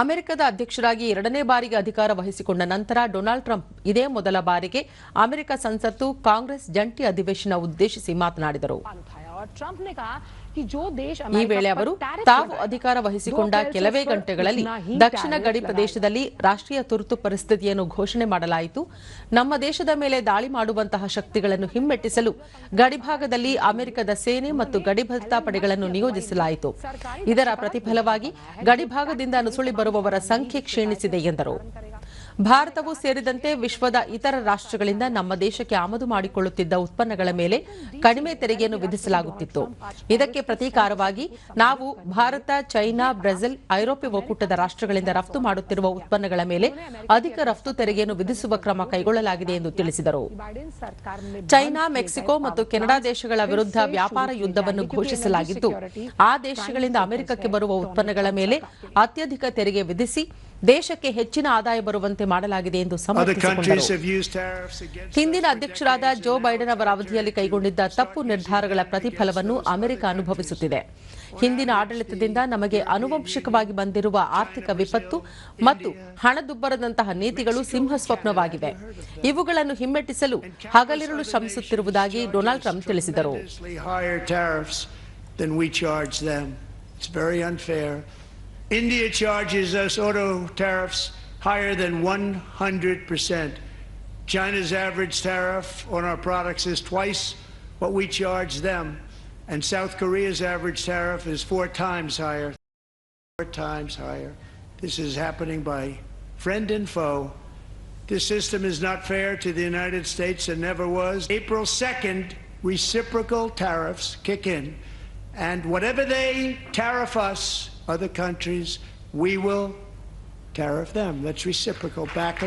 ಅಮೆರಿಕದ ಅಧ್ಯಕ್ಷರಾಗಿ ಎರಡನೇ ಬಾರಿಗೆ ಅಧಿಕಾರ ವಹಿಸಿಕೊಂಡ ನಂತರ ಡೊನಾಲ್ಡ್ ಟ್ರಂಪ್ ಇದೇ ಮೊದಲ ಬಾರಿಗೆ ಅಮೆರಿಕ ಸಂಸತ್ತು ಕಾಂಗ್ರೆಸ್ ಜಂಟಿ ಅಧಿವೇಶನ ಉದ್ದೇಶಿಸಿ ಮಾತನಾಡಿದರು. ಈ ವೇಳೆ ಅವರು ತಾವು ಅಧಿಕಾರ ವಹಿಸಿಕೊಂಡ ಕೆಲವೇ ಗಂಟೆಗಳಲ್ಲಿ ದಕ್ಷಿಣ ಗಡಿ ಪ್ರದೇಶದಲ್ಲಿ ರಾಷ್ಟ್ರೀಯ ತುರ್ತು ಪರಿಸ್ಥಿತಿಯನ್ನು ಘೋಷಣೆ ಮಾಡಲಾಯಿತು. ನಮ್ಮ ದೇಶದ ಮೇಲೆ ದಾಳಿ ಮಾಡುವಂತಹ ಶಕ್ತಿಗಳನ್ನು ಹಿಮ್ಮೆಟ್ಟಿಸಲು ಗಡಿಭಾಗದಲ್ಲಿ ಅಮೆರಿಕದ ಸೇನೆ ಮತ್ತು ಗಡಿ ಭದ್ರತಾ ಪಡೆಗಳನ್ನು ನಿಯೋಜಿಸಲಾಯಿತು. ಇದರ ಪ್ರತಿಫಲವಾಗಿ ಗಡಿಭಾಗದಿಂದ ನುಸುಳಿ ಬರುವವರ ಸಂಖ್ಯೆ ಕ್ಷೀಣಿಸಿದೆ ಎಂದರು. ಭಾರತವೂ ಸೇರಿದಂತೆ ವಿಶ್ವದ ಇತರ ರಾಷ್ಟ್ರಗಳಿಂದ ನಮ್ಮ ದೇಶಕ್ಕೆ ಆಮದು ಮಾಡಿಕೊಳ್ಳುತ್ತಿದ್ದ ಉತ್ಪನ್ನಗಳ ಮೇಲೆ ಕಡಿಮೆ ತೆರಿಗೆಯನ್ನು ವಿಧಿಸಲಾಗುತ್ತಿತ್ತು. ಇದಕ್ಕೆ ಪ್ರತೀಕಾರವಾಗಿ ನಾವು ಭಾರತ, ಚೈನಾ, ಬ್ರೆಜಿಲ್, ಐರೋಪ್ಯ ಒಕ್ಕೂಟದ ರಾಷ್ಟ್ರಗಳಿಂದ ರಫ್ತು ಮಾಡುತ್ತಿರುವ ಉತ್ಪನ್ನಗಳ ಮೇಲೆ ಅಧಿಕ ರಫ್ತು ತೆರಿಗೆಯನ್ನು ವಿಧಿಸುವ ಕ್ರಮ ಕೈಗೊಳ್ಳಲಾಗಿದೆ ಎಂದು ತಿಳಿಸಿದರು. ಚೈನಾ, ಮೆಕ್ಸಿಕೋ ಮತ್ತು ಕೆನಡಾ ದೇಶಗಳ ವಿರುದ್ಧ ವ್ಯಾಪಾರ ಯುದ್ಧವನ್ನು ಘೋಷಿಸಲಾಗಿದ್ದು, ಆ ದೇಶಗಳಿಂದ ಅಮೆರಿಕಕ್ಕೆ ಬರುವ ಉತ್ಪನ್ನಗಳ ಮೇಲೆ ಅತ್ಯಧಿಕ ತೆರಿಗೆ ವಿಧಿಸಿ ದೇಶಕ್ಕೆ ಹೆಚ್ಚಿನ ಆದಾಯ ಬರುವಂತೆ ಮಾಡಲಾಗಿದೆ ಎಂದು ಸಮರ್ಥಿಸಿಕೊಂಡರು. ಹಿಂದಿನ ಅಧ್ಯಕ್ಷರಾದ ಜೋ ಬೈಡನ್ ಅವರ ಅವಧಿಯಲ್ಲಿ ಕೈಗೊಂಡಿದ್ದ ತಪ್ಪು ನಿರ್ಧಾರಗಳ ಪ್ರತಿಫಲವನ್ನು ಅಮೆರಿಕ ಅನುಭವಿಸುತ್ತಿದೆ. ಹಿಂದಿನ ಆಡಳಿತದಿಂದ ನಮಗೆ ಅನುವಂಶಿಕವಾಗಿ ಬಂದಿರುವ ಆರ್ಥಿಕ ವಿಪತ್ತು ಮತ್ತು ಹಣದುಬ್ಬರದಂತಹ ನೀತಿಗಳು ಸಿಂಹಸ್ವಪ್ನವಾಗಿವೆ. ಇವುಗಳನ್ನು ಹಿಮ್ಮೆಟ್ಟಿಸಲು ಹಗಲಿರುಳು ಶ್ರಮಿಸುತ್ತಿರುವುದಾಗಿ ಡೊನಾಲ್ಡ್ ಟ್ರಂಪ್ ತಿಳಿಸಿದರು. India charges us auto tariffs higher than 100%. China's average tariff on our products is twice what we charge them. And South Korea's average tariff is four times higher. Four times higher. This is happening by friend and foe. This system is not fair to the United States and never was. April 2nd, reciprocal tariffs kick in. And whatever they tariff us, other countries, we will tariff them. That's reciprocal back and